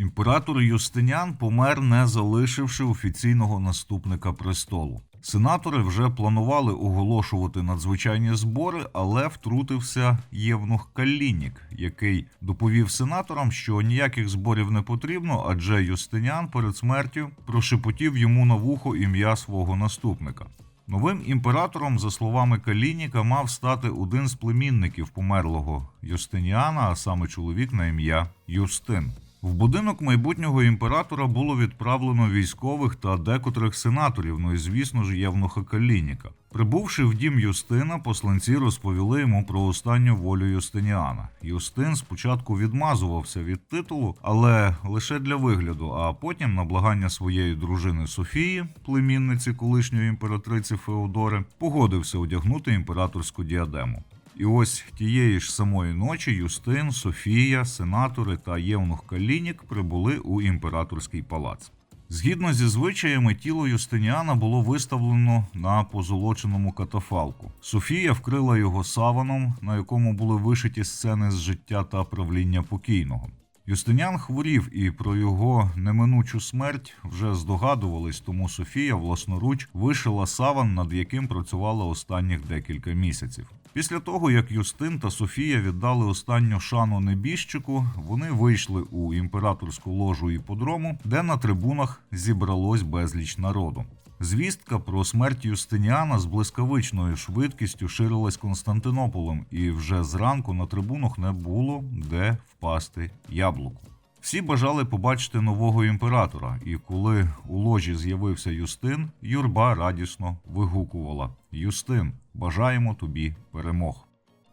Імператор Юстиніан помер, не залишивши офіційного наступника престолу. Сенатори вже планували оголошувати надзвичайні збори, але втрутився Євнух Калінік, який доповів сенаторам, що ніяких зборів не потрібно, адже Юстиніан перед смертю прошепотів йому на вухо ім'я свого наступника. Новим імператором, за словами Калініка, мав стати один з племінників померлого Юстиніана, а саме чоловік на ім'я Юстин. В будинок майбутнього імператора було відправлено військових та декотрих сенаторів, ну і звісно ж Євнуха Калініка. Прибувши в дім Юстина, посланці розповіли йому про останню волю Юстиніана. Юстин спочатку відмазувався від титулу, але лише для вигляду. А потім, на благання своєї дружини Софії, племінниці колишньої імператриці Феодори, погодився одягнути імператорську діадему. І ось тієї ж самої ночі Юстин, Софія, сенатори та Євнух Калінік прибули у імператорський палац. Згідно зі звичаями, тіло Юстиніана було виставлено на позолоченому катафалку. Софія вкрила його саваном, на якому були вишиті сцени з життя та правління покійного. Юстиніан хворів, і про його неминучу смерть вже здогадувались, тому Софія власноруч вишила саван, над яким працювала останніх декілька місяців. Після того, як Юстин та Софія віддали останню шану небіжчику, вони вийшли у імператорську ложу іподрому, де на трибунах зібралось безліч народу. Звістка про смерть Юстиніана з блискавичною швидкістю ширилась Константинополем, і вже зранку на трибунах не було де впасти яблуку. Всі бажали побачити нового імператора, і коли у ложі з'явився Юстин, юрба радісно вигукувала: Юстин, бажаємо тобі перемог.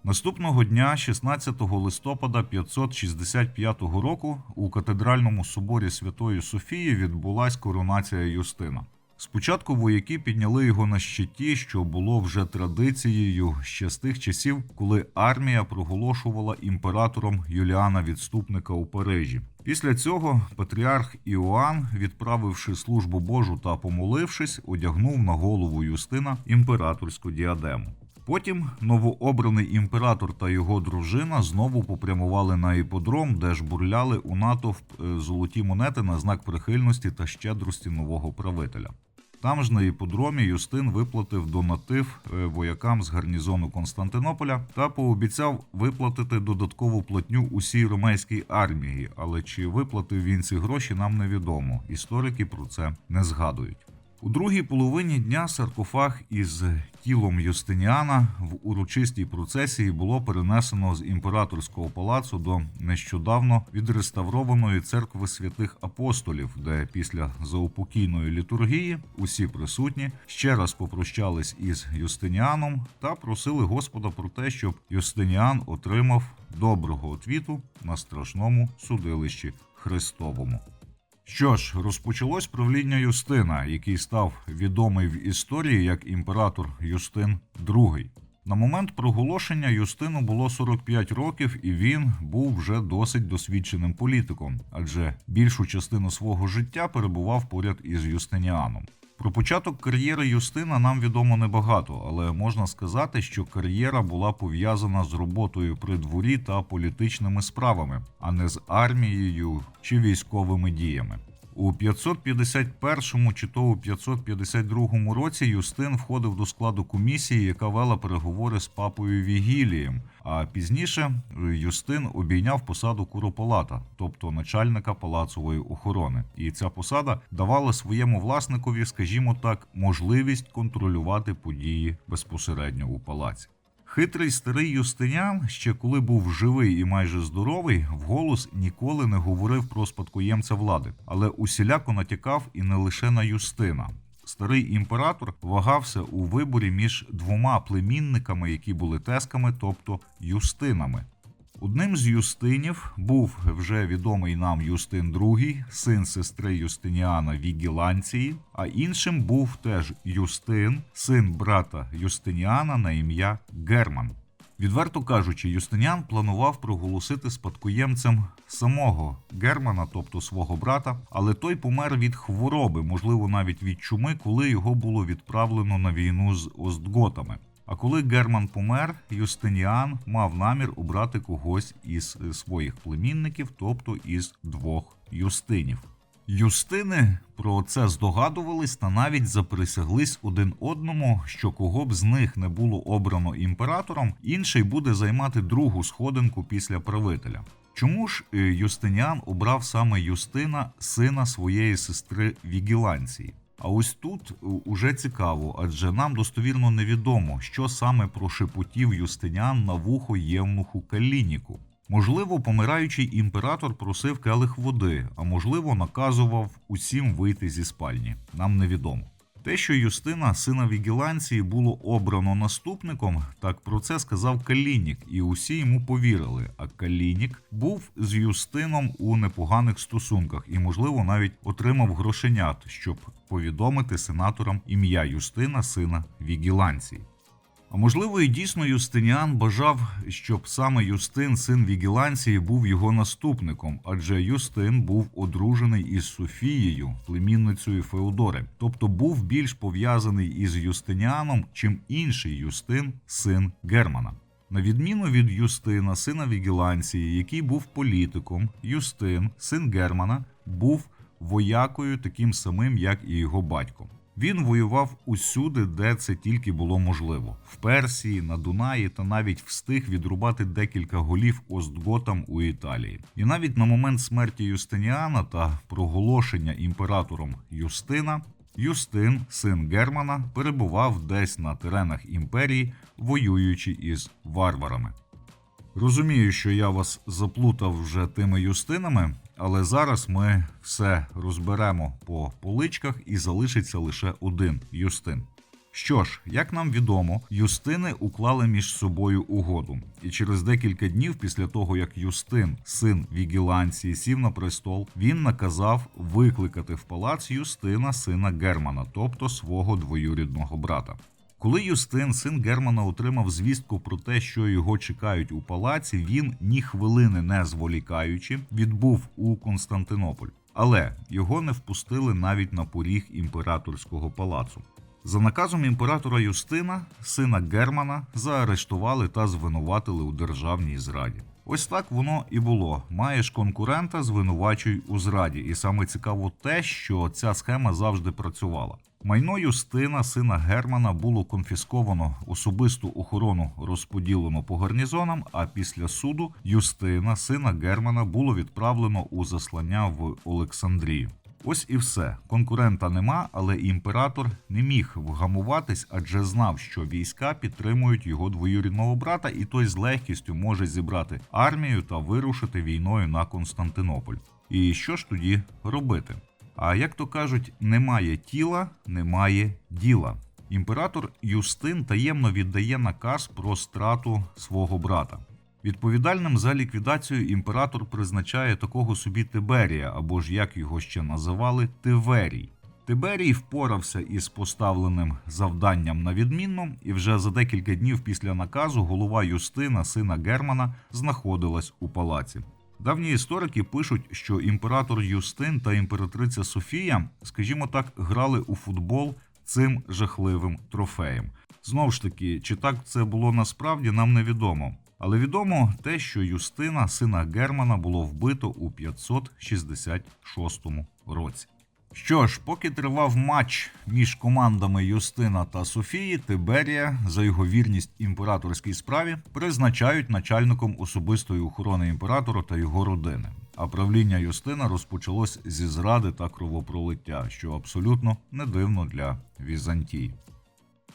Наступного дня, 16 листопада 565 року, у катедральному соборі Святої Софії відбулась коронація Юстина. Спочатку вояки підняли його на щиті, що було вже традицією ще з тих часів, коли армія проголошувала імператором Юліана Відступника у Парижі. Після цього патріарх Іоанн, відправивши службу Божу та помолившись, одягнув на голову Юстина імператорську діадему. Потім новообраний імператор та його дружина знову попрямували на іподром, де ж бурляли у натовп е, золоті монети на знак прихильності та щедрості нового правителя. Там ж на іподромі Юстин виплатив донатив е, воякам з гарнізону Константинополя та пообіцяв виплатити додаткову платню усій ромейській армії. Але чи виплатив він ці гроші, нам невідомо. Історики про це не згадують. У другій половині дня саркофаг із тілом Юстиніана в урочистій процесії було перенесено з імператорського палацу до нещодавно відреставрованої церкви святих апостолів, де після заупокійної літургії усі присутні ще раз попрощались із Юстиніаном та просили Господа про те, щоб Юстиніан отримав доброго отвіту на страшному судилищі Христовому. Що ж, розпочалось правління Юстина, який став відомий в історії як імператор Юстин II. На момент проголошення Юстину було 45 років, і він був вже досить досвідченим політиком, адже більшу частину свого життя перебував поряд із Юстиніаном. Про початок кар'єри Юстина нам відомо небагато, але можна сказати, що кар'єра була пов'язана з роботою при дворі та політичними справами, а не з армією чи військовими діями. У 551 чи то у 552 році Юстин входив до складу комісії, яка вела переговори з папою Вігілієм. А пізніше Юстин обійняв посаду курополата, тобто начальника палацової охорони. І ця посада давала своєму власникові, скажімо так, можливість контролювати події безпосередньо у палаці. Хитрий старий Юстинян, ще коли був живий і майже здоровий, вголос ніколи не говорив про спадкоємця влади, але усіляко натякав і не лише на Юстина. Старий імператор вагався у виборі між двома племінниками, які були тесками, тобто юстинами. Одним з юстинів був вже відомий нам Юстин II, син сестри Юстиніана Вігіланції, а іншим був теж Юстин, син брата Юстиніана на ім'я Герман. Відверто кажучи, Юстиніан планував проголосити спадкоємцем самого Германа, тобто свого брата, але той помер від хвороби, можливо, навіть від чуми, коли його було відправлено на війну з Остготами. А коли Герман помер, Юстиніан мав намір обрати когось із своїх племінників, тобто із двох юстинів. Юстини про це здогадувались та навіть заприсяглись один одному, що кого б з них не було обрано імператором, інший буде займати другу сходинку після правителя. Чому ж е, Юстиніан обрав саме Юстина, сина своєї сестри Вігіланції? А ось тут е, уже цікаво, адже нам достовірно невідомо, що саме прошепотів Юстиніан на вухо Євнуху Калініку. Можливо, помираючий імператор просив келих води, а можливо, наказував усім вийти зі спальні. Нам невідомо. Те, що Юстина, сина Вігіланції, було обрано наступником, так про це сказав Калінік, і усі йому повірили. А Калінік був з Юстином у непоганих стосунках і, можливо, навіть отримав грошенят, щоб повідомити сенаторам ім'я Юстина, сина Вігіланції. А можливо, і дійсно Юстиніан бажав, щоб саме Юстин, син Вігіланції, був його наступником, адже Юстин був одружений із Софією, племінницею Феодори, тобто був більш пов'язаний із Юстиніаном, чим інший Юстин, син Германа. На відміну від Юстина, сина Вігіланції, який був політиком, Юстин, син Германа, був воякою таким самим, як і його батько. Він воював усюди, де це тільки було можливо: в Персії, на Дунаї та навіть встиг відрубати декілька голів Остготам у Італії. І навіть на момент смерті Юстиніана та проголошення імператором Юстина, Юстин, син Германа, перебував десь на теренах імперії, воюючи із варварами. Розумію, що я вас заплутав вже тими юстинами, але зараз ми все розберемо по поличках і залишиться лише один юстин. Що ж, як нам відомо, юстини уклали між собою угоду, і через декілька днів після того, як Юстин, син Вігіланції, сів на престол, він наказав викликати в палац Юстина, сина Германа, тобто свого двоюрідного брата. Коли Юстин, син Германа, отримав звістку про те, що його чекають у палаці, він ні хвилини не зволікаючи відбув у Константинополь, але його не впустили навіть на поріг імператорського палацу. За наказом імператора Юстина, сина Германа, заарештували та звинуватили у державній зраді. Ось так воно і було. Маєш конкурента, звинувачуй у зраді. І саме цікаво те, що ця схема завжди працювала. Майно Юстина, сина Германа, було конфісковано, особисту охорону розподілено по гарнізонам. А після суду Юстина, сина Германа, було відправлено у заслання в Олександрію. Ось і все. Конкурента нема, але імператор не міг вгамуватись, адже знав, що війська підтримують його двоюрідного брата, і той з легкістю може зібрати армію та вирушити війною на Константинополь. І що ж тоді робити? А як то кажуть, немає тіла, немає діла. Імператор Юстин таємно віддає наказ про страту свого брата. Відповідальним за ліквідацію імператор призначає такого собі Тиберія, або ж як його ще називали, Тиверій. Тиберій впорався із поставленим завданням на відмінно, і вже за декілька днів після наказу голова Юстина, сина Германа, знаходилась у палаці. Давні історики пишуть, що імператор Юстин та імператриця Софія, скажімо так, грали у футбол цим жахливим трофеєм. Знову ж таки, чи так це було насправді, нам невідомо. Але відомо те, що Юстина, сина Германа, було вбито у 566 році. Що ж, поки тривав матч між командами Юстина та Софії, Тиберія за його вірність імператорській справі призначають начальником особистої охорони імператора та його родини. А правління Юстина розпочалось зі зради та кровопролиття, що абсолютно не дивно для Візантії.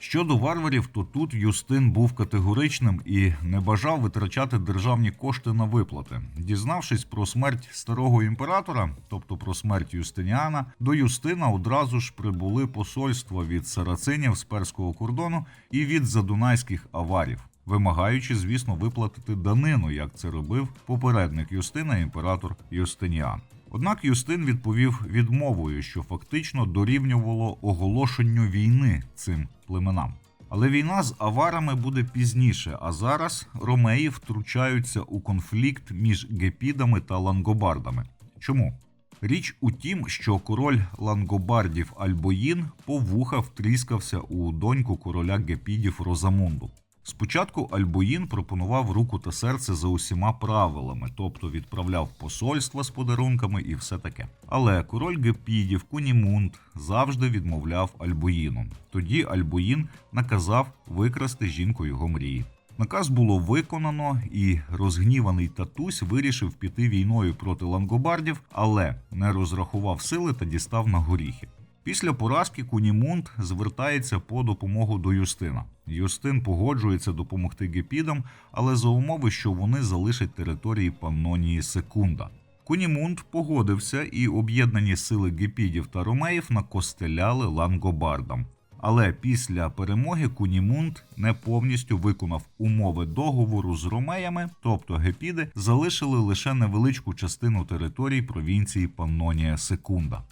Щодо варварів, то тут Юстин був категоричним і не бажав витрачати державні кошти на виплати. Дізнавшись про смерть старого імператора, тобто про смерть Юстиніана, до Юстина одразу ж прибули посольства від сарацинів з перського кордону і від задунайських аварів, вимагаючи, звісно, виплатити данину, як це робив попередник Юстина, імператор Юстиніан. Однак Юстин відповів відмовою, що фактично дорівнювало оголошенню війни цим племенам. Але війна з аварами буде пізніше, а зараз ромеї втручаються у конфлікт між гепідами та лангобардами. Чому? Річ у тім, що король лангобардів Альбоїн по вуха втріскався у доньку короля гепідів Розамунду. Спочатку Альбоїн пропонував руку та серце за усіма правилами, тобто відправляв посольства з подарунками і все таке. Але король гепідів Кунімунд завжди відмовляв Альбоїну. Тоді Альбоїн наказав викрасти жінку його мрії. Наказ було виконано, і розгніваний татусь вирішив піти війною проти лангобардів, але не розрахував сили та дістав на горіхи. Після поразки Кунімунд звертається по допомогу до Юстина. Юстин погоджується допомогти гепідам, але за умови, що вони залишать території Паннонії Секунда. Кунімунд погодився, і об'єднані сили гепідів та ромеїв накостеляли лангобардам. Але після перемоги Кунімунд не повністю виконав умови договору з ромеями, тобто гепіди залишили лише невеличку частину територій провінції Паннонія Секунда.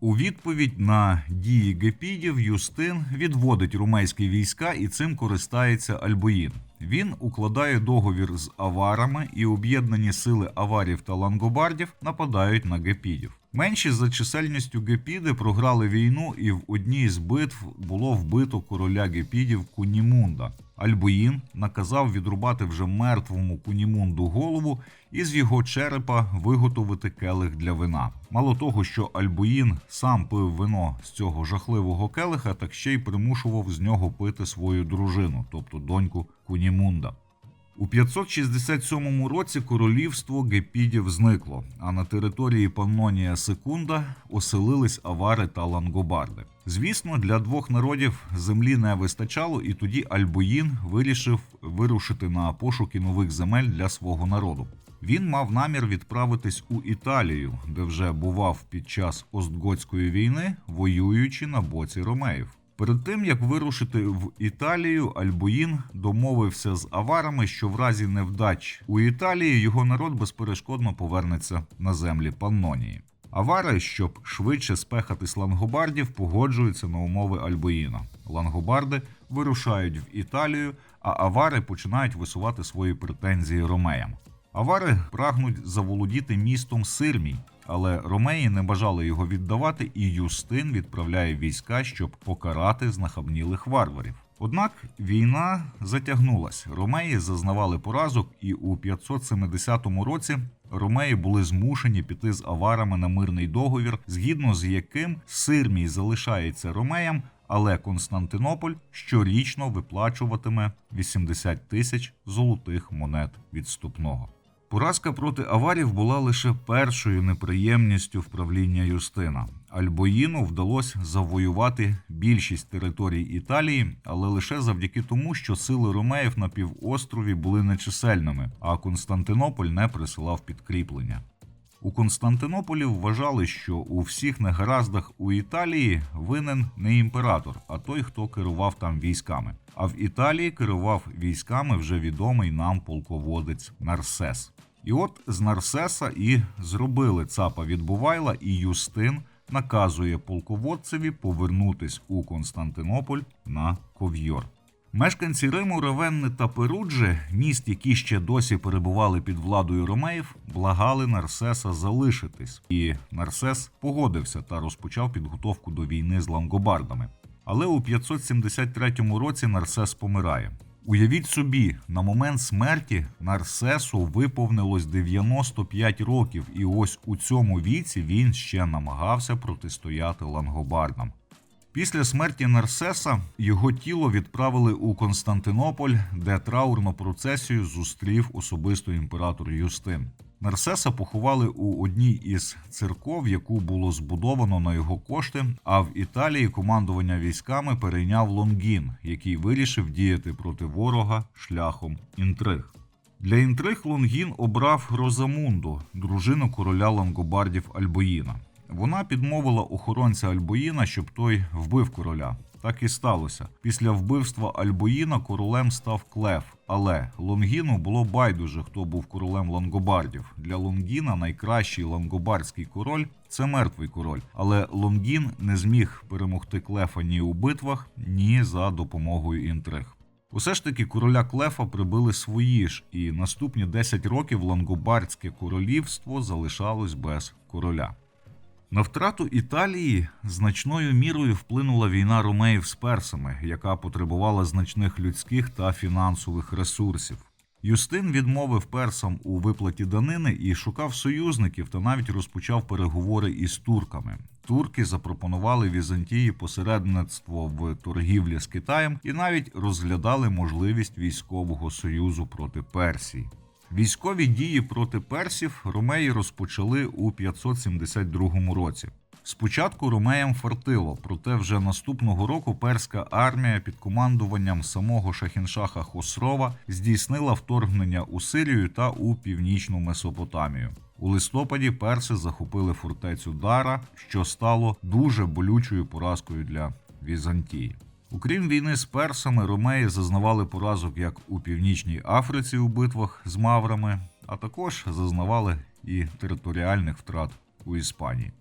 У відповідь на дії гепідів Юстин відводить румейські війська і цим користається Альбоїн. Він укладає договір з аварами, і об'єднані сили аварів та лангобардів нападають на гепідів. Менші за чисельністю гепіди програли війну, і в одній з битв було вбито короля гепідів Кунімунда. Альбоїн наказав відрубати вже мертвому Кунімунду голову і з його черепа виготовити келих для вина. Мало того, що Альбоїн сам пив вино з цього жахливого келиха, так ще й примушував з нього пити свою дружину, тобто доньку Кунімунда. У 567 році королівство гепідів зникло, а на території Паннонія Секунда оселились авари та лангобарди. Звісно, для двох народів землі не вистачало, і тоді Альбоїн вирішив вирушити на пошуки нових земель для свого народу. Він мав намір відправитись у Італію, де вже бував під час Остготської війни, воюючи на боці ромеїв. Перед тим як вирушити в Італію, Альбоїн домовився з аварами, що в разі невдач у Італії його народ безперешкодно повернеться на землі Паннонії. Авари, щоб швидше спехати з лангобардів, погоджуються на умови Альбоїна. Лангобарди вирушають в Італію, а авари починають висувати свої претензії ромеям. Авари прагнуть заволодіти містом Сирмій, але ромеї не бажали його віддавати, і Юстин відправляє війська, щоб покарати знахабнілих варварів. Однак війна затягнулась. Ромеї зазнавали поразок, і у 570 році ромеї були змушені піти з аварами на мирний договір, згідно з яким Сирмій залишається ромеям, але Константинополь щорічно виплачуватиме 80 тисяч золотих монет відступного. Поразка проти аварів була лише першою неприємністю вправління Юстина. Альбоїну вдалося завоювати більшість територій Італії, але лише завдяки тому, що сили ромеїв на півострові були нечисельними, а Константинополь не присилав підкріплення. У Константинополі вважали, що у всіх негараздах у Італії винен не імператор, а той, хто керував там військами. А в Італії керував військами вже відомий нам полководець Нарсес. І от з Нарсеса і зробили цапа відбувайла, і Юстин наказує полководцеві повернутись у Константинополь на ков'йор. Мешканці Риму, Равенни та Перуджі, міст, які ще досі перебували під владою ромеїв, благали Нарсеса залишитись, і Нарсес погодився та розпочав підготовку до війни з лангобардами. Але у 573 році Нарсес помирає. Уявіть собі, на момент смерті Нарсесу виповнилось 95 років, і ось у цьому віці він ще намагався протистояти лангобардам. Після смерті Нарсеса його тіло відправили у Константинополь, де траурну процесію зустрів особисто імператор Юстин. Нарсеса поховали у одній із церков, яку було збудовано на його кошти. А в Італії командування військами перейняв Лонгін, який вирішив діяти проти ворога шляхом інтриг. Для інтриг Лонгін обрав Розамунду, дружину короля лангобардів Альбоїна. Вона підмовила охоронця Альбоїна, щоб той вбив короля. Так і сталося. Після вбивства Альбоїна королем став Клеф, але Лонгіну було байдуже, хто був королем лангобардів. Для Лонгіна найкращий лангобардський король це мертвий король. Але Лонгін не зміг перемогти Клефа ні у битвах, ні за допомогою інтриг. Усе ж таки короля Клефа прибили свої ж, і наступні 10 років лангобардське королівство залишалось без короля. На втрату Італії значною мірою вплинула війна ромеїв з персами, яка потребувала значних людських та фінансових ресурсів. Юстин відмовив персам у виплаті данини і шукав союзників та навіть розпочав переговори із турками. Турки запропонували Візантії посередництво в торгівлі з Китаєм і навіть розглядали можливість військового союзу проти Персії. Військові дії проти персів ромеї розпочали у 572 році. Спочатку ромеям фартило, проте вже наступного року перська армія під командуванням самого Шахіншаха Хосрова здійснила вторгнення у Сирію та у північну Месопотамію. У листопаді перси захопили фортецю Дара, що стало дуже болючою поразкою для Візантії. Окрім війни з персами, ромеї зазнавали поразок як у північній Африці у битвах з маврами, а також зазнавали і територіальних втрат у Іспанії.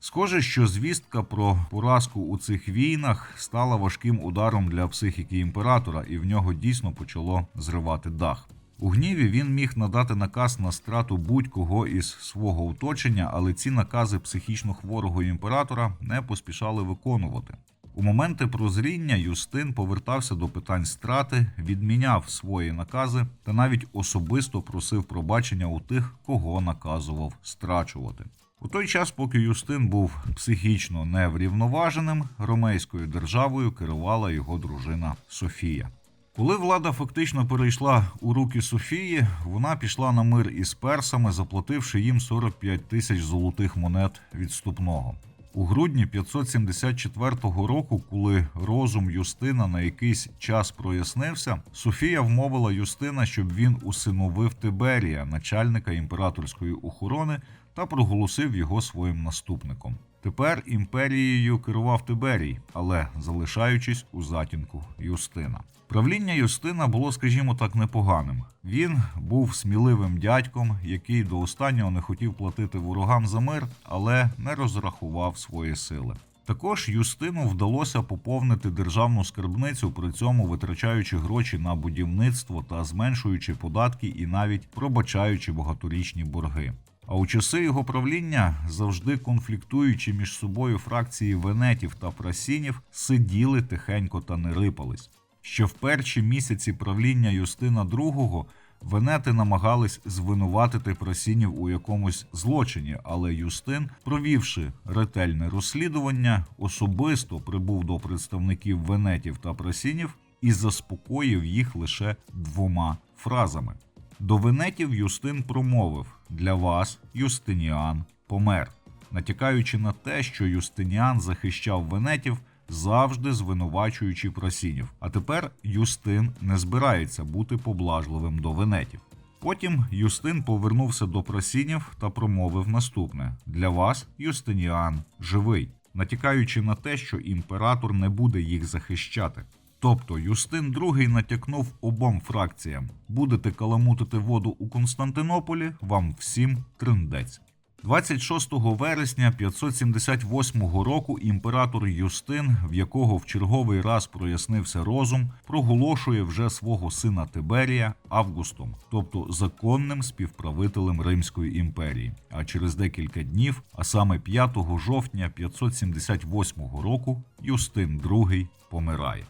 Схоже, що звістка про поразку у цих війнах стала важким ударом для психіки імператора, і в нього дійсно почало зривати дах. У гніві він міг надати наказ на страту будь-кого із свого оточення, але ці накази психічно хворого імператора не поспішали виконувати. У моменти прозріння Юстин повертався до питань страти, відміняв свої накази та навіть особисто просив пробачення у тих, кого наказував страчувати. У той час, поки Юстин був психічно неврівноваженим, ромейською державою керувала його дружина Софія. Коли влада фактично перейшла у руки Софії, вона пішла на мир із персами, заплативши їм 45 тисяч золотих монет відступного. У грудні 574 року, коли розум Юстина на якийсь час прояснився, Софія вмовила Юстина, щоб він усиновив Тиберія, начальника імператорської охорони, та проголосив його своїм наступником. Тепер імперією керував Тиберій, але залишаючись у затінку Юстина. Правління Юстина було, скажімо так, непоганим. Він був сміливим дядьком, який до останнього не хотів платити ворогам за мир, але не розрахував свої сили. Також Юстину вдалося поповнити державну скарбницю, при цьому витрачаючи гроші на будівництво та зменшуючи податки і навіть пробачаючи багаторічні борги. А у часи його правління завжди конфліктуючи між собою фракції венетів та прасінів сиділи тихенько та не рипались. Ще в перші місяці правління Юстина II венети намагались звинуватити прасінів у якомусь злочині, але Юстин, провівши ретельне розслідування, особисто прибув до представників венетів та прасінів і заспокоїв їх лише двома фразами. До венетів Юстин промовив: для вас Юстиніан помер, натякаючи на те, що Юстиніан захищав венетів, завжди звинувачуючи просінів. А тепер Юстин не збирається бути поблажливим до венетів. Потім Юстин повернувся до просінів та промовив наступне: для вас Юстиніан живий, натякаючи на те, що імператор не буде їх захищати. Тобто Юстин II натякнув обом фракціям: будете каламутити воду у Константинополі, вам всім триндець. 26 вересня 578 року імператор Юстин, в якого в черговий раз прояснився розум, проголошує вже свого сина Тиберія Августом, тобто законним співправителем Римської імперії. А через декілька днів, а саме 5 жовтня 578 року, Юстин II помирає.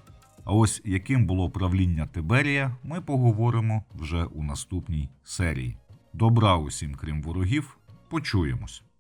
А ось яким було правління Тиберія, ми поговоримо вже у наступній серії. Добра усім, крім ворогів, почуємось.